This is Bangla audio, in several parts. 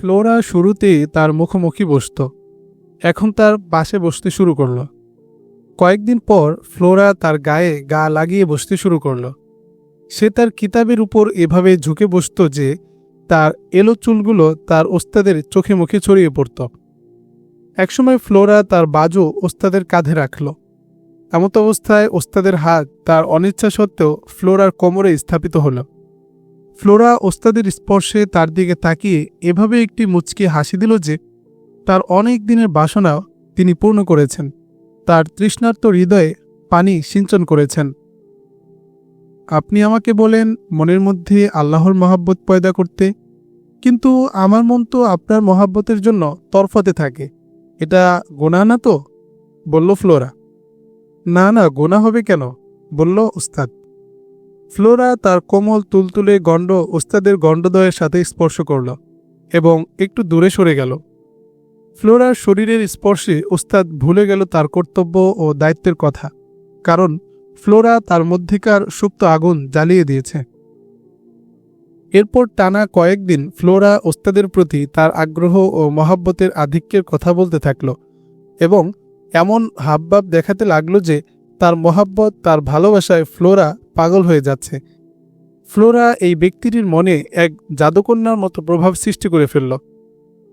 ফ্লোরা শুরুতে তার মুখোমুখি বসত। এখন তার পাশে বসতে শুরু করল। কয়েকদিন পর ফ্লোরা তার গায়ে গা লাগিয়ে বসতে শুরু করল। সে তার কিতাবের উপর এভাবে ঝুঁকে বসত যে তার এলো চুলগুলো তার ওস্তাদের চোখে মুখে ছড়িয়ে পড়ত। একসময় ফ্লোরা তার বাজু ওস্তাদের কাঁধে রাখল। এমত অবস্থায় ওস্তাদের হাত তার অনিচ্ছা সত্ত্বেও ফ্লোরার কোমরে স্থাপিত হলো। ফ্লোরা ওস্তাদের স্পর্শে তার দিকে তাকিয়ে এভাবে একটি মুচকি হাসি দিল যে, তার অনেক দিনের বাসনাও তিনি পূর্ণ করেছেন। তার তৃষ্ণার্ত হৃদয়ে পানি সিঞ্চন করেছেন। আপনি আমাকে বলেন, মনের মধ্যে আল্লাহর মহাব্বত পয়দা করতে, কিন্তু আমার মন তো আপনার মহাব্বতের জন্য তরফতে থাকে। এটা গোনা না তো? বলল ফ্লোরা। না না গোনা হবে কেন? বলল উস্তাদ ফ্লোরা তার কোমল তুলতুলে গণ্ড ওস্তাদের গণ্ডদয়ের সাথে স্পর্শ করল এবং একটু দূরে সরে গেল। ফ্লোরার শরীরের স্পর্শে ওস্তাদ ভুলে গেল তার কর্তব্য ও দায়িত্বের কথা, কারণ ফ্লোরা তার মধ্যেকার সুপ্ত আগুন জ্বালিয়ে দিয়েছে। এরপর টানা কয়েকদিন ফ্লোরা ওস্তাদের প্রতি তার আগ্রহ ও মহাব্বতের আধিক্যের কথা বলতে থাকল এবং এমন হাবভাব দেখাতে লাগল যে তার মহাব্বত, তার ভালোবাসায় ফ্লোরা পাগল হয়ে যাচ্ছে। ফ্লোরা এই ব্যক্তিটির মনে এক জাদুকন্যার মতো প্রভাব সৃষ্টি করে ফেলল।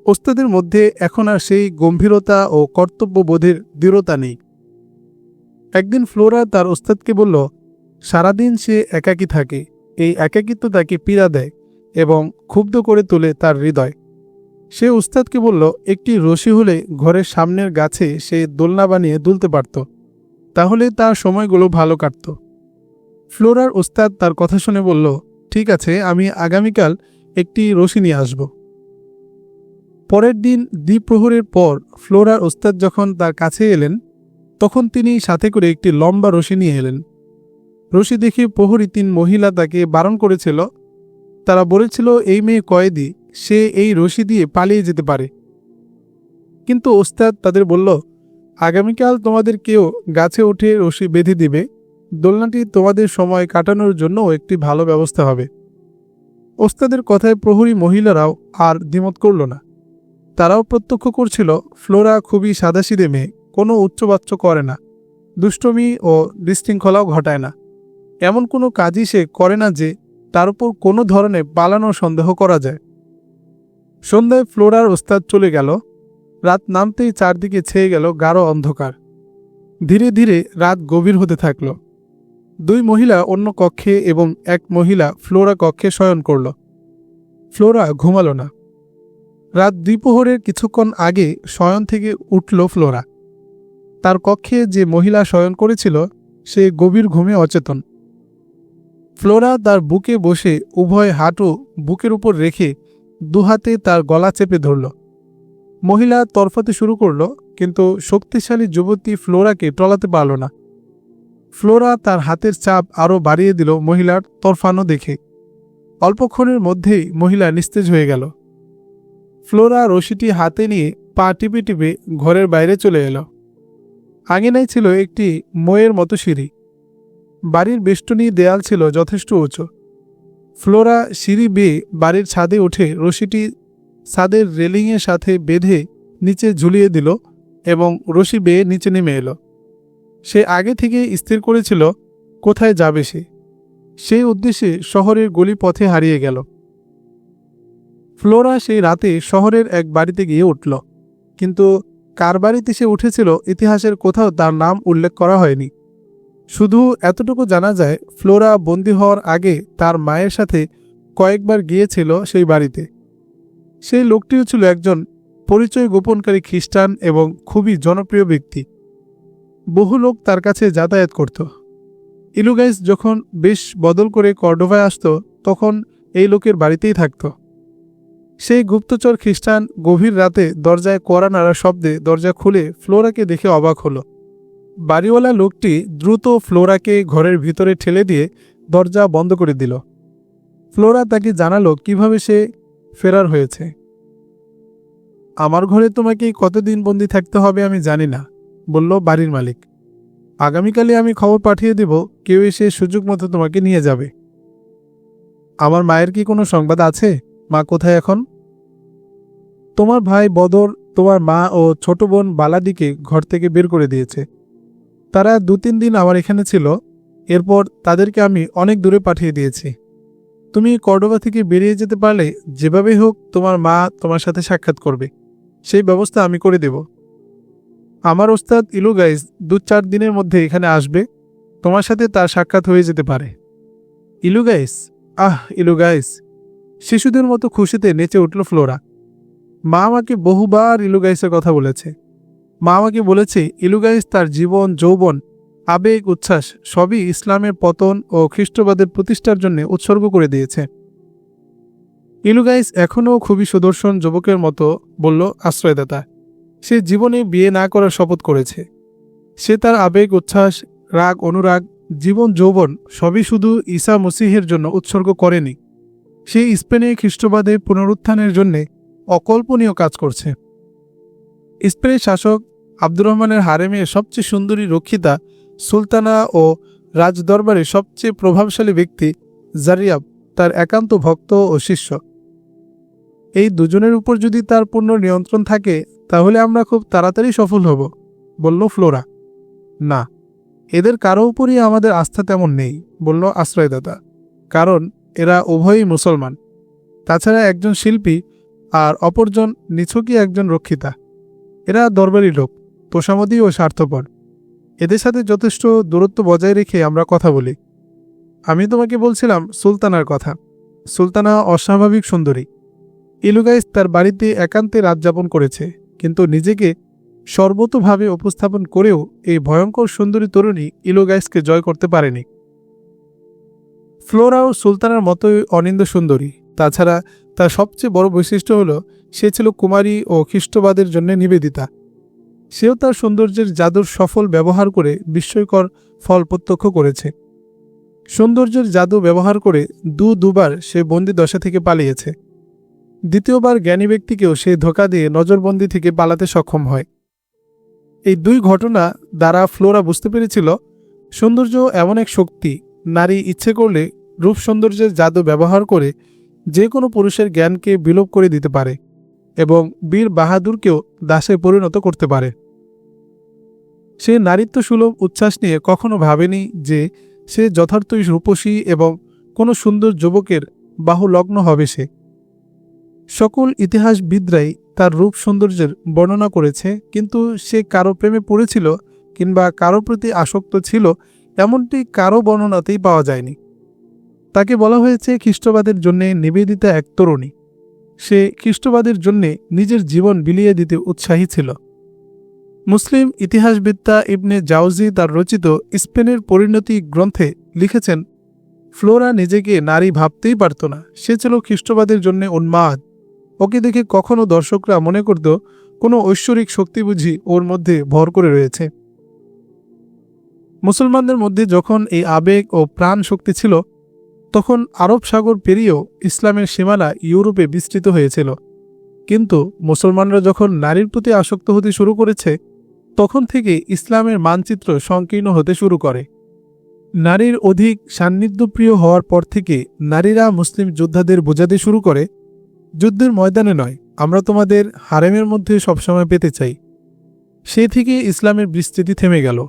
ওস্তাদের মধ্যে এখন আর সেই গম্ভীরতা ও কর্তব্যবোধের দৃঢ়তা নেই। একদিন ফ্লোরা তার ওস্তাদকে বলল, সারাদিন সে একাকী থাকে। এই একাকিত্ব তাকে পীড়া দেয় এবং ক্ষুব্ধ করে তোলে তার হৃদয়। সে উস্তাদকে বলল, একটি রশি হলে ঘরের সামনের গাছে সে দোলনা বানিয়ে দুলতে পারত। তাহলে তার সময়গুলো ভালো কাটত। ফ্লোরার ওস্তাদ তার কথা শুনে বলল, ঠিক আছে, আমি আগামীকাল একটি রশি নিয়ে আসব। পরের দিন দ্বিপ্রহরের পর ফ্লোরার ওস্তাদ যখন তার কাছে এলেন, তখন তিনি সাথে করে একটি লম্বা রশি নিয়ে এলেন। রশি দেখে প্রহরী তিন মহিলা তাকে বারণ করেছিল। তারা বলেছিল, এই মেয়ে কয়েদি, সে এই রশি দিয়ে পালিয়ে যেতে পারে। কিন্তু ওস্তাদ তাদের বলল আগামীকাল তোমাদের কেউ গাছে উঠে রশি বেঁধে দিবে। দোলনাটি তোমাদের সময় কাটানোর জন্য একটি ভালো ব্যবস্থা হবে। ওস্তাদের কথায় প্রহরী মহিলারাও আর দ্বিমত করল না। তারাও প্রত্যক্ষ করছিল, ফ্লোরা খুবই সাদাসিদে মেয়ে, কোনো উচ্চবাচ্য করে না। দুষ্টমি ও বিশৃঙ্খলাও ঘটায় না। এমন কোনো কাজই সে করে না যে, তার উপর কোনো ধরনের পালানো সন্দেহ করা যায়। সন্ধ্যায় ফ্লোরার ওস্তাদ চলে গেল। রাত নামতেই চারদিকে ছেয়ে গেল গাঢ় অন্ধকার। ধীরে ধীরে রাত গভীর হতে থাকল। দুই মহিলা অন্য কক্ষে এবং এক মহিলা ফ্লোরা কক্ষে শয়ন করল। ফ্লোরা ঘুমালো না। রাত দ্বিপ্রহরের কিছুক্ষণ আগে শয়ন থেকে উঠল ফ্লোরা। তার কক্ষে যে মহিলা শয়ন করেছিল, সে গভীর ঘুমে অচেতন। ফ্লোরা তার বুকে বসে উভয় হাঁটু বুকের উপর রেখে দুহাতে তার গলা চেপে ধরল। মহিলা তরফাতে শুরু করল, কিন্তু শক্তিশালী যুবতী ফ্লোরাকে টলাতে পারল না। ফ্লোরা তার হাতের চাপ আরও বাড়িয়ে দিল মহিলার তরফানো দেখে। অল্পক্ষণের মধ্যেই মহিলা নিস্তেজ হয়ে গেল। ফ্লোরা রশিটি হাতে নিয়ে পা টিপে টিপে ঘরের বাইরে চলে এলো। আঙিনায় ছিল একটি ময়ের মতো সিঁড়ি। বাড়ির বেষ্টনী দেয়াল ছিল যথেষ্ট উঁচু। ফ্লোরা সিঁড়ি বেয়ে বাড়ির ছাদে উঠে রশিটি ছাদের রেলিংয়ের সাথে বেঁধে নিচে ঝুলিয়ে দিল এবং রশি বেয়ে নিচে নেমে এলো। সে আগে থেকে স্থির করেছিল, কোথায় যাবে সে? সেই উদ্দেশ্যে শহরের গলি পথে হারিয়ে গেল। ফ্লোরা সেই রাতে শহরের এক বাড়িতে গিয়ে উঠল, কিন্তু কার বাড়িতে সে উঠেছিল ইতিহাসের কোথাও তার নাম উল্লেখ করা হয়নি। শুধু এতটুকু জানা যায়, ফ্লোরা বন্দী হওয়ার আগে তার মায়ের সাথে কয়েকবার গিয়েছিল সেই বাড়িতে। সেই লোকটিও ছিল একজন পরিচয় গোপনকারী খ্রিস্টান এবং খুবই জনপ্রিয় ব্যক্তি। বহু লোক তার কাছে যাতায়াত করত। ইলুগাইস যখন বেশ বদল করে কর্ডোভায় আসত, তখন এই লোকের বাড়িতেই থাকত। সেই গুপ্তচর খ্রিস্টান গভীর রাতে দরজায় কড়া নাড়া শব্দে দরজা খুলে ফ্লোরাকে দেখে অবাক হলো। বাড়িওয়ালা লোকটি দ্রুত ফ্লোরাকে ঘরের ভিতরে ঠেলে দিয়ে দরজা বন্ধ করে দিল। ফ্লোরা তাকে জানালো কীভাবে সে ফেরার হয়েছে। আমার ঘরে তোমাকে কতদিন বন্দি থাকতে হবে আমি জানি না, বলল বাড়ির মালিক। আগামীকালে আমি খবর পাঠিয়ে দেব, কেউ এসে সুযোগ মতো তোমাকে নিয়ে যাবে। আমার মায়ের কি কোনো সংবাদ আছে? মা কোথায় এখন? তোমার ভাই বদর তোমার মা ও ছোট বোন বালাদিকে ঘর থেকে বের করে দিয়েছে। তারা দু তিন দিন আমার এখানে ছিল। এরপর তাদেরকে আমি অনেক দূরে পাঠিয়ে দিয়েছি। তুমি কর্ডোবা থেকে বেরিয়ে যেতে পারলে যেভাবেই হোক তোমার মা তোমার সাথে সাক্ষাৎ করবে। সেই ব্যবস্থা আমি করে দেব। আমার ওস্তাদ ইলু গাইজ দু চার দিনের মধ্যে এখানে আসবে। তোমার সাথে তার সাক্ষাৎ হয়ে যেতে পারে। ইলু গাইস আহ, ইলু গাইস শিশুদের মতো খুশিতে নেচে উঠল ফ্লোরা। মা আমাকে বহুবার ইলুগাইসের কথা বলেছে। মা আমাকে বলেছে, ইলু গাইস তার জীবন, যৌবন আবেগ, উচ্ছ্বাস সবই ইসলামের পতন ও খ্রিস্টবাদের প্রতিষ্ঠার জন্য উৎসর্গ করে দিয়েছে। ইলুগাইস এখনও খুবই সুদর্শন যুবকের মতো বলল আশ্রয়দাতা, সে জীবনে বিয়ে না করার শপথ করেছে। সে তার আবেগ, উচ্ছ্বাস, রাগ, অনুরাগ, জীবন, যৌবন সবই শুধু ঈসা মসিহের জন্য উৎসর্গ করেনি। সে স্পেনে খ্রিস্টবাদে পুনরুত্থানের জন্যে অকল্পনীয় কাজ করছে। স্পেনের শাসক আব্দুর রহমানের হারেমে সবচেয়ে সুন্দরী রক্ষিতা সুলতানা ও রাজদরবারের সবচেয়ে প্রভাবশালী ব্যক্তি জারিয়াব, তার একান্ত ভক্ত ও শিষ্য। এই দুজনের উপর যদি তার পূর্ণ নিয়ন্ত্রণ থাকে, তাহলে আমরা খুব তাড়াতাড়ি সফল হব, বলল ফ্লোরা। না, এদের কারও উপরই আমাদের আস্থা তেমন নেই, বলল আশ্রয়দাতা, কারণ এরা উভয়ই মুসলমান। তাছাড়া একজন শিল্পী আর অপরজন নিছকই একজন রক্ষিতা। এরা দরবারি লোক তোষামদী ও স্বার্থপর। এদের সাথে যথেষ্ট দূরত্ব বজায় রেখে আমরা কথা বলি। আমি তোমাকে বলছিলাম সুলতানার কথা। সুলতানা অস্বাভাবিক সুন্দরী। ইলুগাইস তার বাড়িতে একান্তে রাত যাপন করেছে, কিন্তু নিজেকে সর্বতভাবে উপস্থাপন করেও এই ভয়ঙ্কর সুন্দরী তরুণী ইলুগাইসকে জয় করতে পারেনি। ফ্লোরাও সুলতানার মতোই অনিন্দ সুন্দরী। তাছাড়া তার সবচেয়ে বড় বৈশিষ্ট্য হল, সে ছিল কুমারী ও খ্রিস্টবাদের জন্য নিবেদিতা। সেও তার সৌন্দর্যের জাদুর সফল ব্যবহার করে বিস্ময়কর ফল প্রত্যক্ষ করেছে। সৌন্দর্যের জাদু ব্যবহার করে দু দুবার সে বন্দি দশা থেকে পালিয়েছে। দ্বিতীয়বার জ্ঞানী ব্যক্তিকেও সে ধোকা দিয়ে নজরবন্দি থেকে পালাতে সক্ষম হয়। এই দুই ঘটনা দ্বারা ফ্লোরা বুঝতে পেরেছিল, সৌন্দর্য এমন এক শক্তি, নারী ইচ্ছে করলে রূপ সৌন্দর্যের জাদু ব্যবহার করে যে কোনো পুরুষের জ্ঞানকে বিলোপ করে দিতে পারে। এবং বীর বাহাদুরকেও দাসে পরিণত করতে পারে। সে নারীত্ব সুলভ উচ্ছ্বাস নিয়ে কখনো ভাবেনি যে সে যথার্থই রূপসী এবং কোনো সুন্দর যুবকের বাহুলগ্ন হবে সে। সকল ইতিহাসবিদরাই তার রূপ সৌন্দর্যের বর্ণনা করেছে, কিন্তু সে কারও প্রেমে পড়েছিল কিংবা কারও প্রতি আসক্ত ছিল এমনটি কারও বর্ণনাতেই পাওয়া যায়নি। তাকে বলা হয়েছে খ্রিস্টবাদের জন্য নিবেদিতা এক তরুণী। সে খ্রিস্টবাদের জন্য নিজের জীবন বিলিয়ে দিতে উৎসাহী ছিল। মুসলিম ইতিহাসবিদ্যা ইবনে জাউজি তার রচিত স্পেনের পরিণতি গ্রন্থে লিখেছেন, ফ্লোরা নিজেকে নারী ভাবতেই পারত না, সে ছিল খ্রিস্টবাদের জন্য উন্মাদ। ওকে দেখে কখনো দর্শকরা মনে করত, কোনো ঐশ্বরিক শক্তি বুঝি ওর মধ্যে ভর করে রয়েছে। মুসলমানদের মধ্যে যখন এই আবেগ ও প্রাণ শক্তি ছিল তখন আরব সাগর পেরিয়েও ইসলামের সীমানা ইউরোপে বিস্তৃত হয়েছিল। কিন্তু মুসলমানরা যখন নারীর প্রতি আসক্ত হতে শুরু করেছে, তখন থেকে ইসলামের মানচিত্র সংকীর্ণ হতে শুরু করে। নারীর অধিক সান্নিধ্যপ্রিয় হওয়ার পর থেকে নারীরা মুসলিম যোদ্ধাদের বোঝাতে শুরু করে, যুদ্ধের ময়দানে নয়, আমরা তোমাদের হারেমের মধ্যে সবসময় পেতে চাই। সে থেকে ইসলামের বিস্তৃতি থেমে গেল।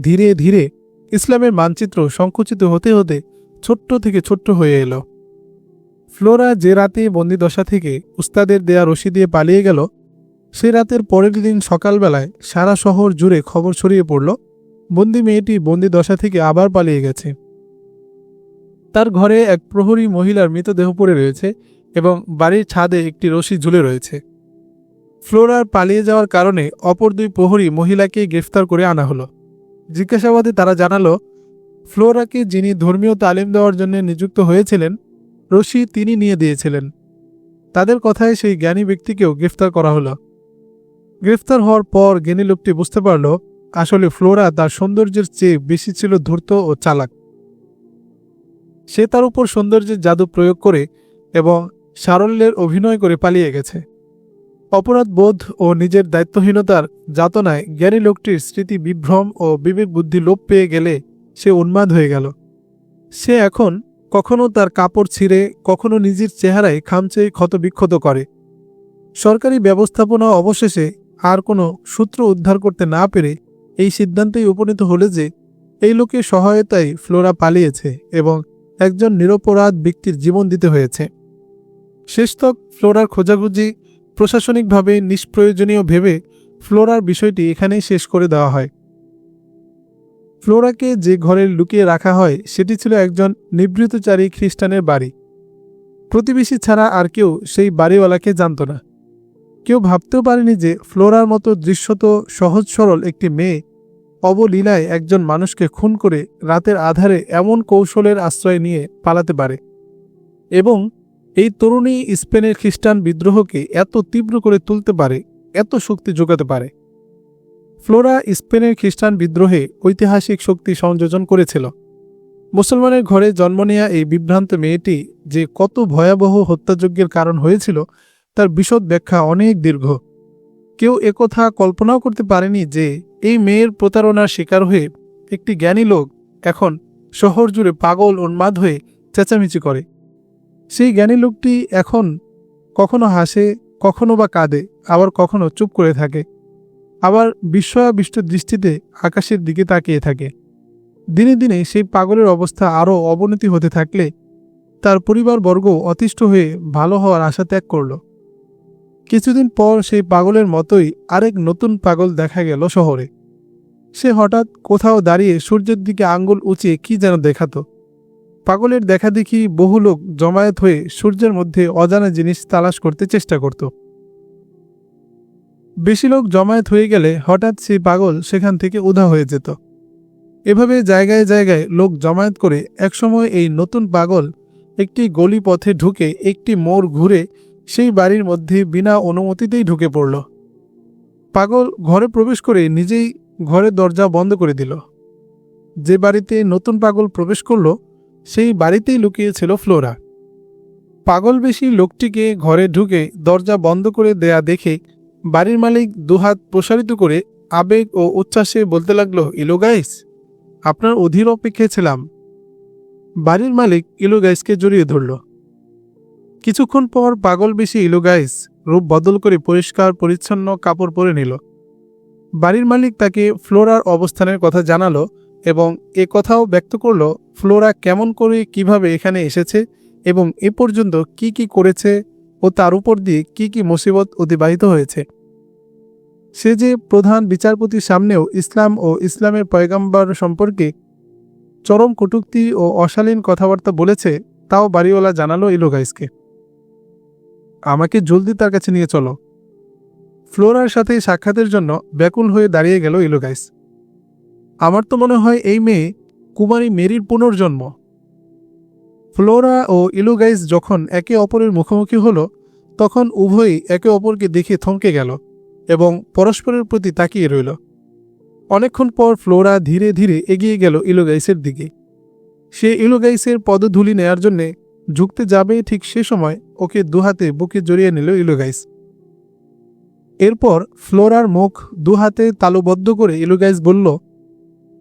ধীরে ধীরে ইসলামের মানচিত্র সংকুচিত হতে হতে ছোট্ট থেকে ছোট্ট হয়ে এলো। ফ্লোরা যে রাতে বন্দিদশা থেকে উস্তাদের দেয়া রশি দিয়ে পালিয়ে গেল, সে রাতের পরের দিন সকালবেলায় সারা শহর জুড়ে খবর ছড়িয়ে পড়ল, বন্দি মেয়েটি বন্দিদশা থেকে আবার পালিয়ে গেছে। তার ঘরে এক প্রহরী মহিলার মৃতদেহ পড়ে রয়েছে এবং বাড়ির ছাদে একটি রশি ঝুলে রয়েছে। ফ্লোরার পালিয়ে যাওয়ার কারণে অপর দুই প্রহরী মহিলাকে গ্রেফতার করে আনা হলো। জিজ্ঞাসাবাদে তারা জানালো ফ্লোরাকে যিনি ধর্মীয় তালিম দেওয়ার জন্য নিযুক্ত হয়েছিলেন, রশি তিনি নিয়ে দিয়েছিলেন। তাদের কথায় সেই জ্ঞানী ব্যক্তিকেও গ্রেফতার করা হলো। গ্রেফতার হওয়ার পর জ্ঞানী লোকটি বুঝতে পারল, আসলে ফ্লোরা তার সৌন্দর্যের চেয়ে বেশি ছিল ধূর্ত ও চালাক। সে তার উপর সৌন্দর্যের জাদু প্রয়োগ করে এবং সারল্যের অভিনয় করে পালিয়ে গেছে। অপরাধ বোধ ও নিজের দায়িত্বহীনতার যাতনায় জ্ঞানী লোকটির স্মৃতি বিভ্রম ও বিবেক বুদ্ধি লোপ পেয়ে গেলে সে উন্মাদ হয়ে গেল। সে এখন কখনো তার কাপড় ছিঁড়ে, কখনো নিজের চেহারায় খামচে ক্ষতবিক্ষত করে। সরকারি ব্যবস্থাপনা অবশেষে আর কোনো সূত্র উদ্ধার করতে না পেরে এই সিদ্ধান্তেই উপনীত হলে যে এই লোকের সহায়তায় ফ্লোরা পালিয়েছে এবং একজন নিরপরাধ ব্যক্তির জীবন দিতে হয়েছে। শেষতক ফ্লোরার খোঁজাখুঁজি প্রশাসনিকভাবে নিষ্প্রয়োজনীয় ভেবে ফ্লোরার বিষয়টি এখানেই শেষ করে দেওয়া হয়। ফ্লোরাকে যে ঘরে লুকিয়ে রাখা হয়, সেটি ছিল একজন নিবৃতচারী খ্রিস্টানের বাড়ি। প্রতিবেশী ছাড়া আর কেউ সেই বাড়িওয়ালাকে জানত না। কেউ ভাবতেও পারেনি যে ফ্লোরার মতো দৃশ্যত, সহজ সরল একটি মেয়ে অবলীলায় একজন মানুষকে খুন করে রাতের আধারে এমন কৌশলের আশ্রয় নিয়ে পালাতে পারে। এবং এই তরুণী স্পেনের খ্রিস্টান বিদ্রোহকে এত তীব্র করে তুলতে পারে, এত শক্তি যোগাতে পারে। ফ্লোরা স্পেনের খ্রিস্টান বিদ্রোহে ঐতিহাসিক শক্তি সংযোজন করেছিল। মুসলমানের ঘরে জন্ম নেয়া এই বিভ্রান্ত মেয়েটি যে কত ভয়াবহ হত্যাযজ্ঞের কারণ হয়েছিল, তার বিশদ ব্যাখ্যা অনেক দীর্ঘ। কেউ একথা কল্পনাও করতে পারেনি যে এই মেয়ের প্রতারণার শিকার হয়ে একটি জ্ঞানী লোক এখন শহর জুড়ে পাগল উন্মাদ হয়ে চেঁচামেচি করে। সেই জ্ঞানী লোকটি এখন কখনো হাসে, কখনো বা কাঁদে, আবার কখনো চুপ করে থাকে। আবার বিস্ময়াবিষ্ট দৃষ্টিতে আকাশের দিকে তাকিয়ে থাকে। দিনে দিনে সেই পাগলের অবস্থা আরও অবনতি হতে থাকলে তার পরিবারবর্গ অতিষ্ঠ হয়ে ভালো হওয়ার আশা ত্যাগ করল। কিছুদিন পর সেই পাগলের মতোই আরেক নতুন পাগল দেখা গেল শহরে। সে হঠাৎ কোথাও দাঁড়িয়ে সূর্যের দিকে আঙ্গুল উঁচিয়ে কি যেন দেখাতো। পাগলের দেখা দেখি বহু লোক জমায়েত হয়ে সূর্যের মধ্যে অজানা জিনিস তালাশ করতে চেষ্টা করত। বেশি লোক জমায়েত হয়ে গেলে হঠাৎ সেই পাগল সেখান থেকে উধা হয়ে যেত। এভাবে জায়গায় জায়গায় লোক জমায়েত করে একসময় এই নতুন পাগল একটি গলি পথে ঢুকে একটি মোড় ঘুরে সেই বাড়ির মধ্যে বিনা অনুমতিতেই ঢুকে পড়ল। পাগল ঘরে প্রবেশ করে নিজেই ঘরের দরজা বন্ধ করে দিল। যে বাড়িতে নতুন পাগল প্রবেশ করল, সেই বাড়িতেই লুকিয়েছিল ফ্লোরা। পাগল বেশি লোকটিকে ঘরে ঢুকে দরজা বন্ধ করে দেয়া দেখে বাড়ির মালিক দুহাত প্রসারিত করে আবেগ ও উচ্ছ্বাসে বলতে লাগল, ইলো গাইস, আপনার অধীর অপেক্ষায় ছিলাম। বাড়ির মালিক ইলো গাইসকে জড়িয়ে ধরল। কিছুক্ষণ পর পাগল বেশি ইলো গাইস রূপ বদল করে পরিষ্কার, পরিচ্ছন্ন কাপড় পরে নিল। বাড়ির মালিক তাকে ফ্লোরার অবস্থানের কথা জানালো এবং এ কথাও ব্যক্ত করল, ফ্লোরা কেমন করে কীভাবে এখানে এসেছে এবং এ পর্যন্ত কি কি করেছে ও তার উপর দিয়ে কি কি মুসিবত অতিবাহিত হয়েছে। সে যে প্রধান বিচারপতির সামনেও ইসলাম ও ইসলামের পয়গাম্বার সম্পর্কে চরম কটূক্তি ও অশালীন কথাবার্তা বলেছে, তাও বাড়িওয়ালা জানালো ইলোগাইসকে আমাকে জলদি তার কাছে নিয়ে চলো। ফ্লোরার সাথে সাক্ষাতের জন্য ব্যাকুল হয়ে দাঁড়িয়ে গেল ইলোগাইস আমার তো মনে হয় এই মেয়ে কুমারী মেরির পুনর্জন্ম। ফ্লোরা ও ইলুগাইস যখন একে অপরের মুখোমুখি হলো, তখন উভয়ই একে অপরকে দেখে থমকে গেল এবং পরস্পরের প্রতি তাকিয়ে রইল। অনেকক্ষণ পর ফ্লোরা ধীরে ধীরে এগিয়ে গেল ইলোগাইসের দিকে। সে ইলোগাইসের পদধূলি নেয়ার জন্যে ঝুঁকতে যাবে ঠিক সে সময় ওকে দুহাতে বুকে জড়িয়ে নিল ইলোগাইস এরপর ফ্লোরার মুখ দুহাতে তালুবদ্ধ করে ইলোগাইস বলল,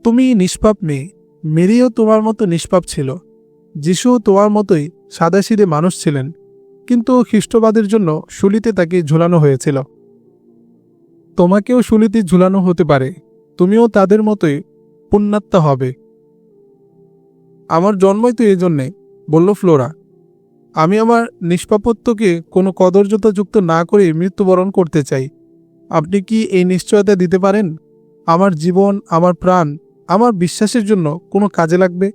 তুমি নিষ্পাপ মেয়ে, মেরিও তোমার মতো নিষ্পাপ ছিল। যিশুও তোমার মতোই সাদাসিদে মানুষ ছিলেন, কিন্তু খ্রিস্টবাদের জন্য শুলিতে তাকে ঝুলানো হয়েছিল। তোমাকেও শুলিতে ঝুলানো হতে পারে, তুমিও তাদের মতোই পুণ্যাত্মা হবে। আমার জন্মই তো এই জন্যে বলল ফ্লোরা। আমি আমার নিষ্পাপত্যকে কোনো কদর্যতাযুক্ত না করে মৃত্যুবরণ করতে চাই। আপনি কি এই নিশ্চয়তা দিতে পারেন? আমার জীবন, আমার প্রাণ, আমার বিশ্বাসের জন্য কোনো কাজে লাগবে?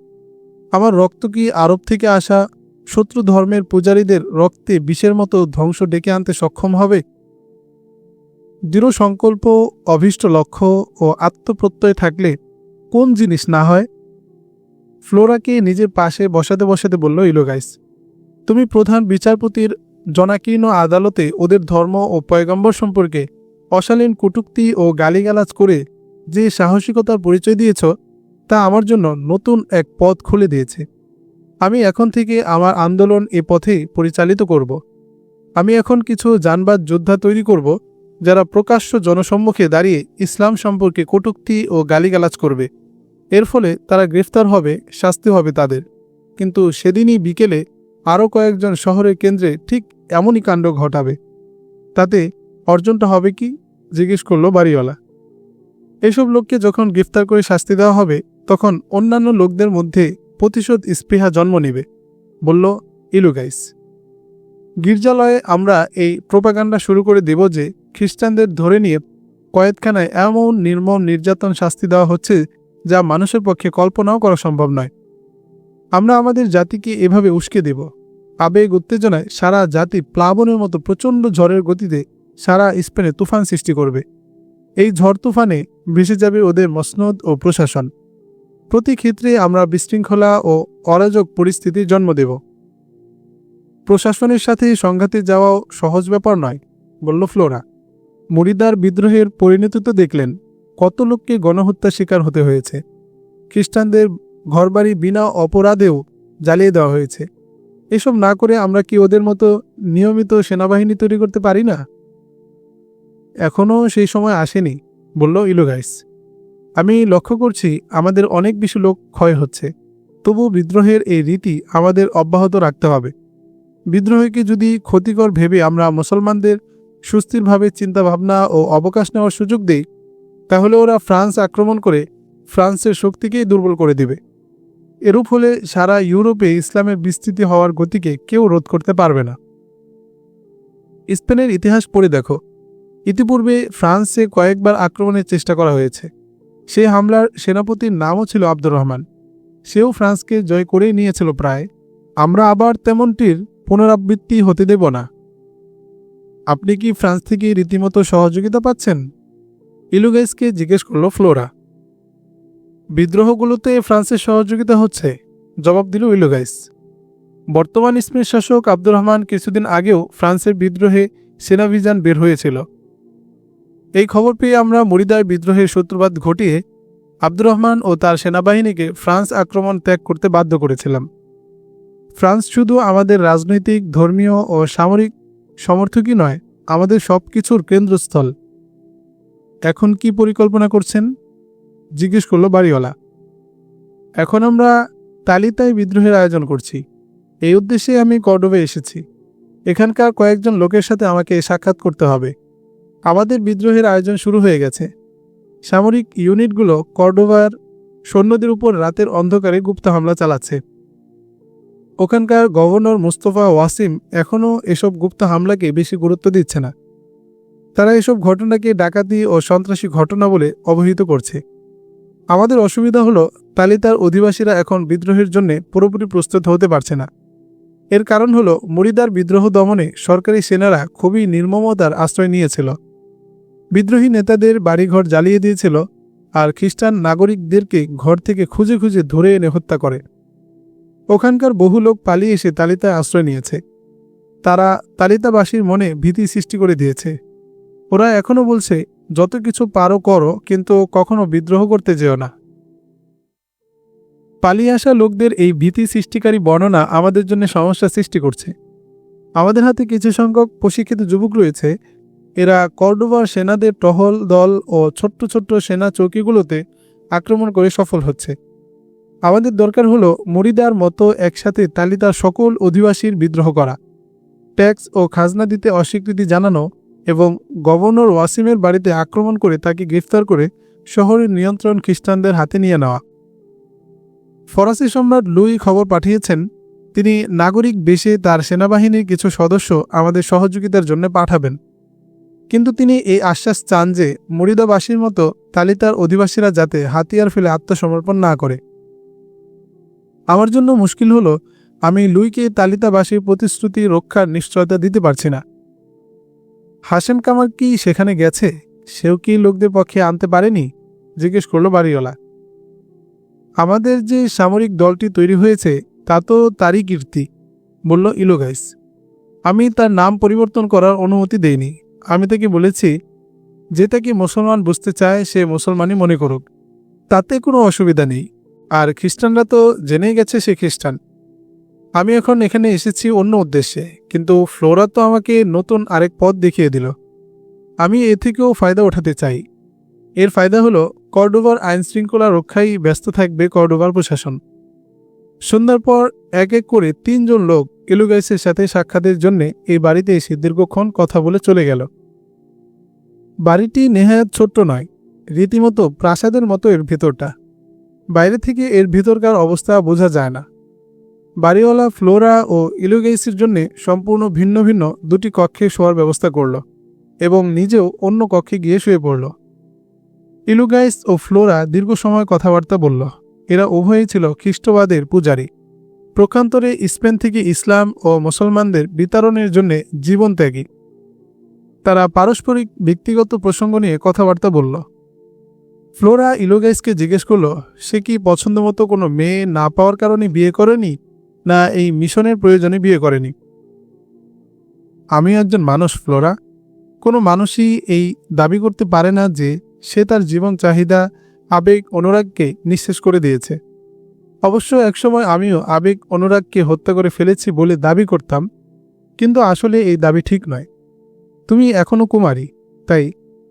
আমার রক্ত কি আরব থেকে আসা শত্রু ধর্মের পূজারীদের রক্তে বিষের মতো ধ্বংস ডেকে আনতে সক্ষম হবে? দৃঢ় সংকল্প অভীষ্ট লক্ষ্য ও আত্মপ্রত্যয় থাকলে কোন জিনিস না হয়? ফ্লোরাকে নিজের পাশে বসাতে বসাতে বলল ইলোগাইস, তুমি প্রধান বিচারপতির জনাকীর্ণ আদালতে ওদের ধর্ম ও পয়গম্বর সম্পর্কে অশালীন কটুক্তি ও গালিগালাজ করে যে সাহসিকতার পরিচয় দিয়েছ তা আমার জন্য নতুন এক পথ খুলে দিয়েছে। আমি এখন থেকে আমার আন্দোলন এ পথে পরিচালিত করব। আমি এখন কিছু যানবাদ যোদ্ধা তৈরি করব, যারা প্রকাশ্য জনসম্মুখে দাঁড়িয়ে ইসলাম সম্পর্কে কটুক্তি ও গালিগালাজ করবে। এর ফলে তারা গ্রেফতার হবে, শাস্তি হবে তাদের। কিন্তু সেদিনই বিকেলে আরও কয়েকজন শহরের কেন্দ্রে ঠিক এমনই কাণ্ড ঘটাবে। তাতে অর্জনটা হবে কি? জিজ্ঞেস করল বাড়িওয়ালা। এসব লোককে যখন গ্রেফতার করে শাস্তি দেওয়া হবে তখন অন্যান্য লোকদের মধ্যে প্রতিশোধ স্পৃহা জন্ম নেবে। বলল ইলুগাইস গির্জালয়ে আমরা এই প্রোপাগান্ডা শুরু করে দেব যে খ্রিস্টানদের ধরে নিয়ে কয়েদখানায় এমন নির্মম নির্যাতন শাস্তি দেওয়া হচ্ছে যা মানুষের পক্ষে কল্পনাও করা সম্ভব নয়। আমরা আমাদের জাতিকে এভাবে উস্কে দেব। আবেগ উত্তেজনায় সারা জাতি প্লাবনের মতো প্রচণ্ড ঝড়ের গতিতে সারা স্পেনে তুফান সৃষ্টি করবে। এই ঝড় তুফানে ভেসে যাবে ওদের মসনদ ও প্রশাসন। প্রতি ক্ষেত্রে আমরা বিশৃঙ্খলা ও অরাজক পরিস্থিতির জন্ম দেব। প্রশাসনের সাথে সংঘাতে যাওয়াও সহজ ব্যাপার নয়, বলল ফ্লোরা। মুরিদার বিদ্রোহের পরিণতি তো দেখলেন কত লোককে গণহত্যা শিকার হতে হয়েছে। খ্রিস্টানদের ঘরবাড়ি বিনা অপরাধেও জ্বালিয়ে দেওয়া হয়েছে। এসব না করে আমরা কি ওদের মতো নিয়মিত সেনাবাহিনী তৈরি করতে পারি না? এখনও সেই সময় আসেনি, বলল ইলোগাইস। আমি লক্ষ্য করছি আমাদের অনেক বেশি লোক ক্ষয় হচ্ছে। তবু বিদ্রোহের এই রীতি আমাদের অব্যাহত রাখতে হবে। বিদ্রোহকে যদি ক্ষতিকর ভেবে আমরা মুসলমানদের সুস্থিরভাবে চিন্তাভাবনা ও অবকাশ নেওয়ার সুযোগ দেই, তাহলে ওরা ফ্রান্স আক্রমণ করে ফ্রান্সের শক্তিকেই দুর্বল করে দিবে। এরূপ হলে সারা ইউরোপে ইসলামের বিস্তৃতি হওয়ার গতিকে কেউ রোধ করতে পারবে না। স্পেনের ইতিহাস পড়ে দেখো। ইতিপূর্বে ফ্রান্সে কয়েকবার আক্রমণের চেষ্টা করা হয়েছে। সেই হামলার সেনাপতির নামও ছিল আব্দুর রহমান। সেও ফ্রান্সকে জয় করেই নিয়েছিল প্রায়। আমরা আবার তেমনটির পুনরাবৃত্তি হতে দেব না। আপনি কি ফ্রান্স থেকে রীতিমতো সহযোগিতা পাচ্ছেন? ইলুগাইসকে জিজ্ঞেস করল ফ্লোরা। বিদ্রোহগুলোতে ফ্রান্সের সহযোগিতা হচ্ছে, জবাব দিল ইলুগাইস বর্তমান স্পেনের শাসক আব্দুর রহমান কিছুদিন আগেও ফ্রান্সের বিদ্রোহে সেনাভিযান বের হয়েছিল। এই খবর পেয়ে আমরা মরিদায় বিদ্রোহের সূত্রপাত ঘটিয়ে আব্দুর রহমান ও তার সেনাবাহিনীকে ফ্রান্স আক্রমণ ত্যাগ করতে বাধ্য করেছিলাম। ফ্রান্স শুধু আমাদের রাজনৈতিক, ধর্মীয় ও সামরিক সমর্থকই নয়, আমাদের সব কিছুর কেন্দ্রস্থল। এখন কি পরিকল্পনা করছেন? জিজ্ঞেস করল বাড়িওয়ালা। এখন আমরা তালিতায় বিদ্রোহের আয়োজন করছি। এই উদ্দেশ্যে আমি কর্ডোবে এসেছি। এখানকার কয়েকজন লোকের সাথে আমাকে সাক্ষাৎ করতে হবে। আমাদের বিদ্রোহের আয়োজন শুরু হয়ে গেছে। সামরিক ইউনিটগুলো কর্ডোভার সৈন্যদের উপর রাতের অন্ধকারে গুপ্ত হামলা চালাচ্ছে। ওখানকার গভর্নর মুস্তফা ওয়াসিম এখনও এসব গুপ্ত হামলাকে বেশি গুরুত্ব দিচ্ছে না। তারা এসব ঘটনাকে ডাকাতি ও সন্ত্রাসী ঘটনা বলে অবহিত করছে। আমাদের অসুবিধা হলো, তালিতার অধিবাসীরা এখন বিদ্রোহের জন্য পুরোপুরি প্রস্তুত হতে পারছে না। এর কারণ হলো, মরিদার বিদ্রোহ দমনে সরকারি সেনারা খুবই নির্মমতার আশ্রয় নিয়েছিল। বিদ্রোহী নেতাদের বাড়িঘর জ্বালিয়ে দিয়েছিল আর খ্রিস্টান নাগরিকদেরকে ঘর থেকে খুঁজে খুঁজে ধরে এনে হত্যা করে। ওখানকার বহু লোক পালিয়ে এসে তালিতায় আশ্রয় নিয়েছে। তারা তালিতাবাসীর মনে ভীতি সৃষ্টি করে দিয়েছে। ওরা এখনও বলছে, যত কিছু পারো করো, কিন্তু কখনো বিদ্রোহ করতে যেও না। পালিয়ে আসা লোকদের এই ভীতি সৃষ্টিকারী বর্ণনা আমাদের জন্য সমস্যা সৃষ্টি করছে। আমাদের হাতে কিছু সংখ্যক প্রশিক্ষিত যুবক রয়েছে এরা কর্ডোভার সেনাদের টহল, দল ও ছোট্ট ছোট্ট সেনা চৌকিগুলোতে আক্রমণ করে সফল হচ্ছে। আমাদের দরকার হলো মরিদার মতো একসাথে তালিতার সকল অধিবাসীর বিদ্রোহ করা। ট্যাক্স ও খাজনা দিতে অস্বীকৃতি জানানো এবং গভর্নর ওয়াসিমের বাড়িতে আক্রমণ করে তাকে গ্রেফতার করে শহরের নিয়ন্ত্রণ খ্রিস্টানদের হাতে নিয়ে নেওয়া। ফরাসি সম্রাট লুই খবর পাঠিয়েছেন, তিনি নাগরিক বেশে তার সেনাবাহিনীর কিছু সদস্য আমাদের সহযোগিতার জন্য পাঠাবেন। কিন্তু তিনি এই আশ্বাস চান যে মরিদাবাসীর মতো তালিতার অধিবাসীরা যাতে হাতিয়ার ফেলে আত্মসমর্পণ না করে। আমার জন্য মুশকিল হলো আমি লুইকে তালিতাবাসীর প্রতিশ্রুতি রক্ষার নিশ্চয়তা দিতে পারছি না। হাসেম কামাল কি সেখানে গেছে? সেও কি লোকদের পক্ষে আনতে পারেনি? জিজ্ঞেস করল বাড়িওয়ালা। আমাদের যে সামরিক দলটি তৈরি হয়েছে, তা তো তারই কীর্তি, বলল ইলোগাইস। আমি তার নাম পরিবর্তন করার অনুমতি দেইনি। আমি তাকে বলেছি যে তাকে মুসলমান বুঝতে চায়, সে মুসলমানই মনে করুক। তাতে কোনো অসুবিধা নেই। আর খ্রিস্টানরা তো জেনেই গেছে সে খ্রিস্টান। আমি এখন এখানে এসেছি অন্য উদ্দেশ্যে, কিন্তু ফ্লোরা তো আমাকে নতুন আরেক পথ দেখিয়ে দিল। আমি এ থেকেও ফায়দা ওঠাতে চাই। এর ফায়দা হলো, কর্ডোভার আইন শৃঙ্খলা রক্ষায় ব্যস্ত থাকবে কর্ডোভার প্রশাসন। সন্ধ্যার পর এক এক করে তিনজন লোক এলুগাইসের সাথে সাক্ষাতের জন্য এই বাড়িতে এসে দীর্ঘক্ষণ কথা বলে চলে গেল। বাড়িটি নেহায়াত ছোট্ট নয়, রীতিমতো প্রাসাদের মতো এর ভেতরটা। বাইরে থেকে এর ভিতরকার অবস্থা বোঝা যায় না। বাড়িওয়ালা ফ্লোরা ও ইলুগেইসের জন্য সম্পূর্ণ ভিন্ন ভিন্ন দুটি কক্ষে শোয়ার ব্যবস্থা করল এবং নিজেও অন্য কক্ষে গিয়ে শুয়ে পড়ল। ইলুগাইস ও ফ্লোরা দীর্ঘ সময় কথাবার্তা বলল। এরা উভয়ই ছিল খ্রিস্টবাদের পূজারী। প্রকান্তরে স্পেন থেকে ইসলাম ও মুসলমানদের বিতরণের জন্য জীবন ত্যাগী তারা পারস্পরিক ব্যক্তিগত প্রসঙ্গ নিয়ে কথাবার্তা বলল। ফ্লোরা ইলোগাইসকে জিজ্ঞেস করল, সে কি পছন্দমতো কোনো মেয়ে না পাওয়ার কারণে বিয়ে করেনি, না এই মিশনের প্রয়োজনে বিয়ে করেনি? আমি একজন মানুষ, ফ্লোরা। কোনো মানুষই এই দাবি করতে পারে না যে সে তার জীবন চাহিদা, আবেগ, অনুরাগকে নিঃশেষ করে দিয়েছে। অবশ্য একসময় আমিও আবেগ, অনুরাগকে হত্যা করে ফেলেছি বলে দাবি করতাম, কিন্তু আসলে এই দাবি ঠিক নয়। তুমি এখনও কুমারী, তাই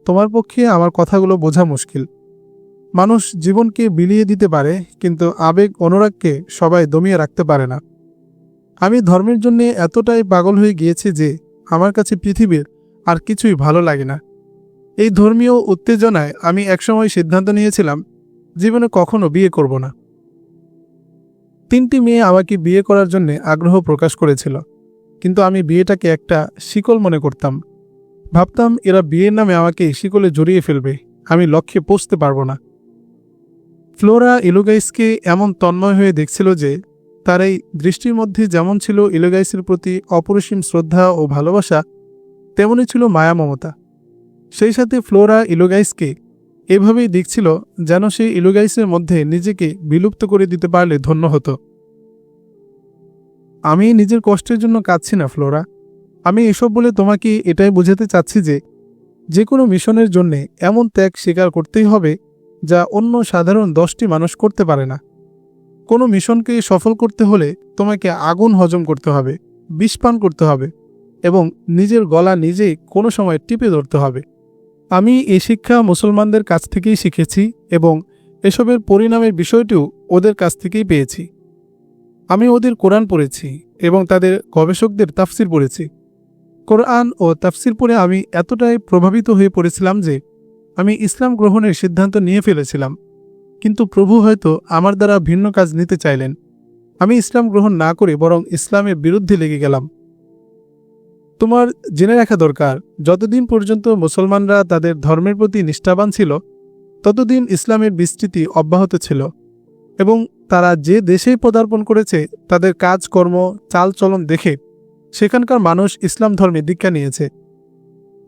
তোমার পক্ষে আমার কথাগুলো বোঝা মুশকিল। মানুষ জীবনকে বিলিয়ে দিতে পারে, কিন্তু আবেগ অনুরাগকে সবাই দমিয়ে রাখতে পারে না। আমি ধর্মের জন্য এতটাই পাগল হয়ে গিয়েছি যে আমার কাছে পৃথিবীর আর কিছুই ভালো লাগে না। এই ধর্মীয় উত্তেজনায় আমি একসময় সিদ্ধান্ত নিয়েছিলাম, জীবনে কখনো বিয়ে করব না। তিনটি মেয়ে আমাকে বিয়ে করার জন্য আগ্রহ প্রকাশ করেছিল, কিন্তু আমি বিয়েটাকে একটা শিকল মনে করতাম। ভাবতাম এরা বিয়ের নামে আমাকে শিকলে জড়িয়ে ফেলবে। আমি লক্ষ্যে পৌঁছতে পারব না। ফ্লোরা ইলোগাইসকে এমন তন্ময় হয়ে দেখছিল যে, তার এই দৃষ্টির মধ্যে যেমন ছিল ইলোগাইসের প্রতি অপরিসীম শ্রদ্ধা ও ভালোবাসা তেমনই ছিল মায়া মমতা। সেই সাথে ফ্লোরা ইলোগাইসকে এভাবেই দেখছিল যেন সে ইলোগাইসের মধ্যে নিজেকে বিলুপ্ত করে দিতে পারলে ধন্য হতো। আমি নিজের কষ্টের জন্য কাঁদছি না, ফ্লোরা। আমি এসব বলে তোমাকে এটাই বোঝাতে চাচ্ছি যে যে কোনো মিশনের জন্যে এমন ত্যাগ স্বীকার করতেই হবে, যা অন্য সাধারণ দশটি মানুষ করতে পারে না। কোনো মিশনকে সফল করতে হলে তোমাকে আগুন হজম করতে হবে, বিষ পান করতে হবে, এবং নিজের গলা নিজেই কোনো সময় টিপে ধরতে হবে। আমি এই শিক্ষা মুসলমানদের কাছ থেকেই শিখেছি এবং এসবের পরিণামের বিষয়টিও ওদের কাছ থেকেই পেয়েছি। আমি ওদের কোরআন পড়েছি এবং তাদের গবেষকদের তাফসির পড়েছি। কোরআন ও তাফসির পড়ে আমি এতটাই প্রভাবিত হয়ে পড়েছিলাম যে আমি ইসলাম গ্রহণের সিদ্ধান্ত নিয়ে ফেলেছিলাম। কিন্তু প্রভু হয়তো আমার দ্বারা ভিন্ন কাজ নিতে চাইলেন। আমি ইসলাম গ্রহণ না করে বরং ইসলামের বিরুদ্ধে লেগে গেলাম। তোমার জেনে রাখা দরকার, যতদিন পর্যন্ত মুসলমানরা তাদের ধর্মের প্রতি নিষ্ঠাবান ছিল, ততদিন ইসলামের বিস্তৃতি অব্যাহত ছিল এবং তারা যে দেশেই পদার্পণ করেছে, তাদের কাজকর্ম, চালচলন দেখে সেখানকার মানুষ ইসলাম ধর্মে দীক্ষা নিয়েছে।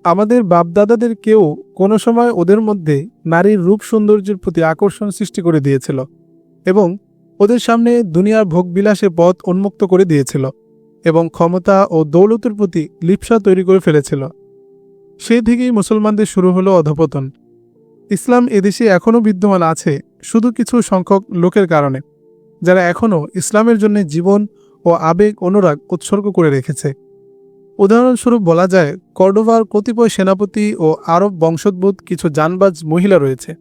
আমাদের বাপদাদাদের কেউ কোনো সময় ওদের মধ্যে নারীর রূপ সৌন্দর্যের প্রতি আকর্ষণ সৃষ্টি করে দিয়েছিল এবং ওদের সামনে দুনিয়ার ভোগবিলাসে পথ উন্মুক্ত করে দিয়েছিল এবং ক্ষমতা ও দৌলতের প্রতি লিপসা তৈরি করে ফেলেছিল। সেই থেকেই মুসলমানদের শুরু হলো অধপতন। ইসলাম এদেশে এখনও বিদ্যমান আছে শুধু কিছু সংখ্যক লোকের কারণে, যারা এখনও ইসলামের জন্য জীবন ও আবেগ, অনুরাগ উৎসর্গ করে রেখেছে। উদাহরণস্বরূপ বলা যায় কর্ডোভার কতিপয় সেনাপতি ও আরব বংশোদ্ভূত কিছু জানবাজ মহিলা রয়েছে।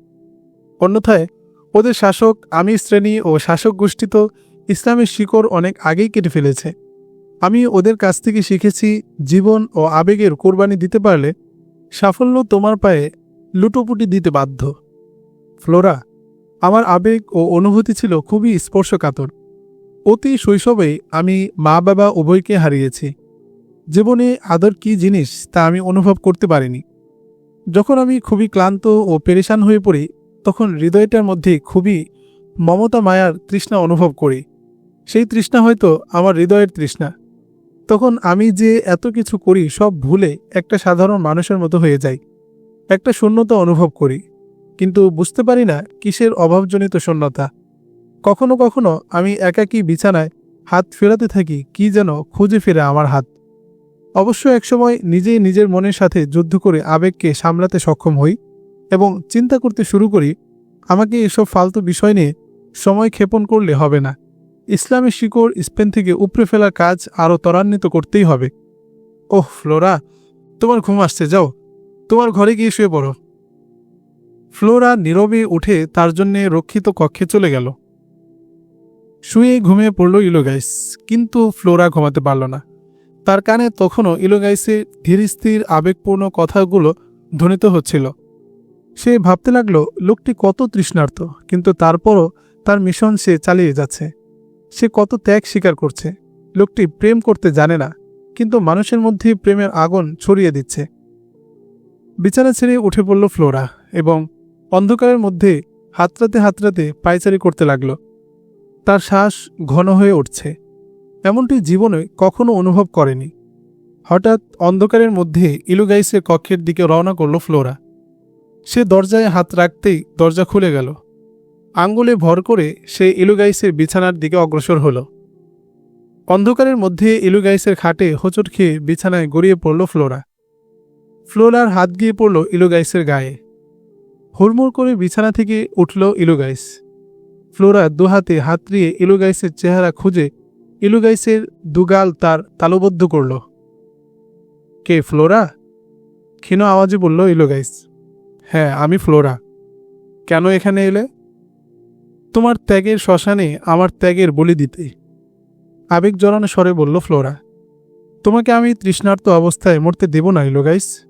অন্যথায়, ওদের শাসক আমি শ্রেণি ও শাসক গোষ্ঠী তো ইসলামের শিকড় অনেক আগেই কেটে ফেলেছে। আমি ওদের কাছ থেকে শিখেছি, জীবন ও আবেগের কোরবানি দিতে পারলে সাফল্য তোমার পায়ে লুটোপুটি দিতে বাধ্য। ফ্লোরা, আমার আবেগ ও অনুভূতি ছিল খুবই স্পর্শকাতর। অতি শৈশবেই আমি মা, বাবা উভয়কে হারিয়েছি। জীবনে আদর কি জিনিস তা আমি অনুভব করতে পারিনি। যখন আমি খুবই ক্লান্ত ও পেরেশান হয়ে পড়ি, তখন হৃদয়টার মধ্যে খুবই মমতা মায়ার তৃষ্ণা অনুভব করি। সেই তৃষ্ণা হয়তো আমার হৃদয়ের তৃষ্ণা। তখন আমি যে এত কিছু করি সব ভুলে একটা সাধারণ মানুষের মতো হয়ে যাই। একটা শূন্যতা অনুভব করি। কিন্তু বুঝতে পারি না কিসের অভাবজনিত শূন্যতা। কখনো কখনো আমি একাকী বিছানায় হাত ফেরাতে থাকি, কি যেন খুঁজে ফিরে আমার হাত। অবশ্য একসময় নিজেই নিজের মনের সাথে যুদ্ধ করে আবেগকে সামলাতে সক্ষম হই এবং চিন্তা করতে শুরু করি, আমাকে এসব ফালতু বিষয় নিয়ে সময় ক্ষেপণ করলে হবে না। ইসলামের শিকড় স্পেন থেকে উপড়ে ফেলার কাজ আরও ত্বরান্বিত করতেই হবে। ওহ, ফ্লোরা, তোমার ঘুম আসছে, যাও, তোমার ঘরে গিয়ে শুয়ে পড়ো। ফ্লোরা নীরবে উঠে তার জন্যে রক্ষিত কক্ষে চলে গেল। শুয়ে ঘুমিয়ে পড়ল ইলোগাইস, কিন্তু ফ্লোরা ঘুমাতে পারল না। তার কানে তখনও ইলোগাইসের ধীর স্থির আবেগপূর্ণ কথাগুলো ধ্বনিত হচ্ছিল। সে ভাবতে লাগল, লোকটি কত তৃষ্ণার্ত, কিন্তু তারপরও তার মিশন সে চালিয়ে যাচ্ছে। সে কত ত্যাগ স্বীকার করছে। লোকটি প্রেম করতে জানে না, কিন্তু মানুষের মধ্যে প্রেমের আগুন ছড়িয়ে দিচ্ছে। বিছানা ছেড়ে উঠে পড়ল ফ্লোরা এবং অন্ধকারের মধ্যে হাতরাতে হাতড়াতে পায়চারি করতে লাগল। তার শ্বাস ঘন হয়ে উঠছে। এমনটি জীবনে কখনো অনুভব করেনি। হঠাৎ অন্ধকারের মধ্যে ইলুগাইসের কক্ষের দিকে রওনা করল ফ্লোরা। সে দরজায় হাত রাখতেই দরজা খুলে গেল। আঙ্গুলে ভর করে সে ইলুগাইসের বিছানার দিকে অগ্রসর হল। অন্ধকারের মধ্যে ইলুগাইসের খাটে হোঁচট খেয়ে বিছানায় গড়িয়ে পড়ল ফ্লোরা। ফ্লোরার হাত গিয়ে পড়ল ইলুগাইসের গায়ে। হুড়মুড় করে বিছানা থেকে উঠল ইলুগাইস। ফ্লোরা দুহাতে হাত দিয়ে ইলুগাইসের চেহারা খুঁজে ইলুগাইসের দুগাল তার তালুবদ্ধ করল। কে, ফ্লোরা? ক্ষীণ আওয়াজে বলল ইলুগাইস। হ্যাঁ আমি ফ্লোরা। কেন এখানে এলে? তোমার ত্যাগের শ্মশানে আমার ত্যাগের বলি দিতে। আবেগ জড়ানো স্বরে বলল ফ্লোরা। তোমাকে আমি তৃষ্ণার্ত অবস্থায় মরতে দেব না ইলোগাইস।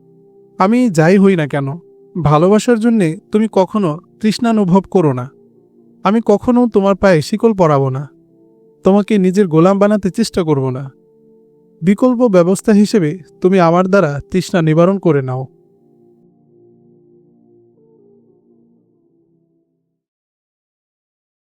আমি যাই হই না কেন। ভালোবাসার জন্যে তুমি কখনো তৃষ্ণানুভব করো না। আমি কখনো তোমার পায়ে শিকল পরাবো না। তোমাকে নিজের গোলাম বানাতে চেষ্টা করব না। বিকল্প ব্যবস্থা হিসেবে তুমি আমার দ্বারা তৃষ্ণা নিবারণ করে নাও।